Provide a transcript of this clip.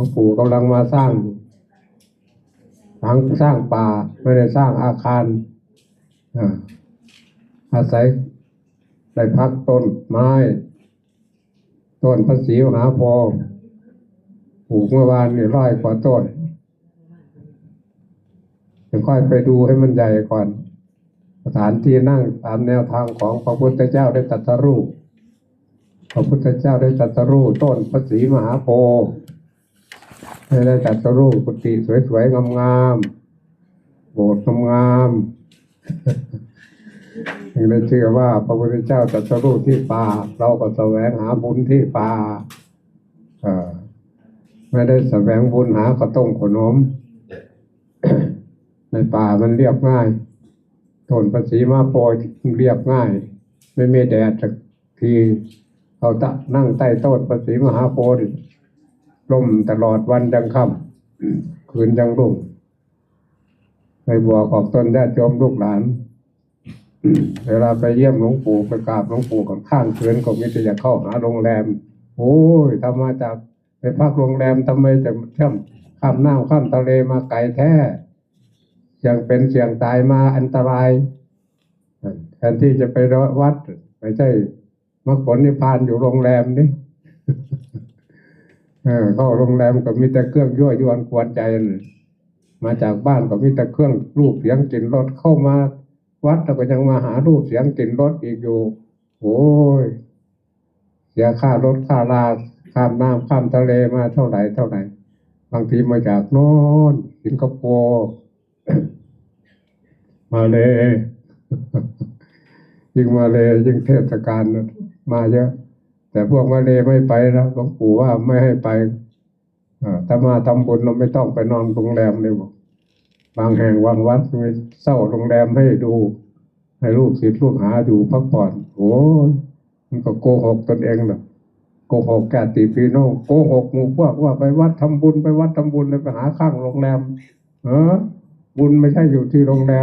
ลวงปู่กำลังมาสร้างหลังสร้างป่าไม่ได้สร้างอาคารอ่าอาศัยได้พักต้นไม้ ต้นพระศรีมหาโพธิ์ปลูกเมื่อวานนี่ร้อยกว่าต้นจะค่อยไปดูให้มันใหญ่ก่อน สถานที่นั่งตามแนวทางของพระพุทธเจ้าได้ตรัสรู้พระพุทธเจ้าได้ตรัสรู้ต้นพระศรีมหาโพธิ์ ได้ได้ตรัสรู้กุฏิสวยๆงามๆโบสถ์งามๆยังได้เชื่อว่าพระพุทธเจ้าตรัสรู้ที่ป่า เราก็แสวงหาบุญที่ป่าเอ่อไม่ได้แสวงบุญหาข้าวต้มขนม ในป่ามันเรียบง่ายต้นภาษีมาโปรยเรียบง่าย ไม่มีแดดสักทีเขาตะนั่งใต้ต้นภาษีมหาโพธิ์ ร่มตลอดวันยังค่ำคืนยังรุ่งไปบัวกออกต้นญาติโยมลูกหลาน เวลาไปเยี่ยมหลวงปู่ไปกราบหลวงปู่กับข้างคืนก็มิจะอยากเข้าหาโรงแรม โอ้ยทำมาจากไปพักโรงแรมทำไมจะเชื่อมข้ามน้ำข้ามทะเลมาไกลแท้ยังเป็นเสี่ยงตายมาอันตรายแทนที่จะไปวัดไม่ใช่มรรคผลนิพพานอยู่โรงแรมนี่ เข้าโรงแรมก็มีแต่เครื่องยั่วยวนกวนใจ มาจากบ้านก็มีแต่เครื่องรูปเสียงกลิ่นรสเข้ามา วัดแล้วก็ยังมาหารูปเสียงกลิ่นรสอีกอยู่โอ้ยเสียค่ารถค่าลาข้ามน้ำข้ามทะเลมาเท่าไหร่เท่าไหร่ บางทีมาจากโน้นสิงคโปร์มาเลยยิ่งมาเลยยิ่งเทศกาลมาเยอะ แต่พวกมาเลไม่ไปนะหลวงปู่ว่าไม่ให้ไปอ่อถ้ามาทำบุญเราไม่ต้องไปนอนโรงแรมเลยบอกบางแห่งบางวัดมีเศร้าโรงแรมให้ดู ให้ลูกศิษย์ลูกหาดูพักผ่อนโอ้มันก็โกหกตนเองแหละโกหกแกติพี่น้องโกหกหมู่พวกว่าไปวัดทำบุญไปวัดทำบุญเลยไปหาข้างโรงแรม เออ บุญไม่ใช่อยู่ที่โรงแรม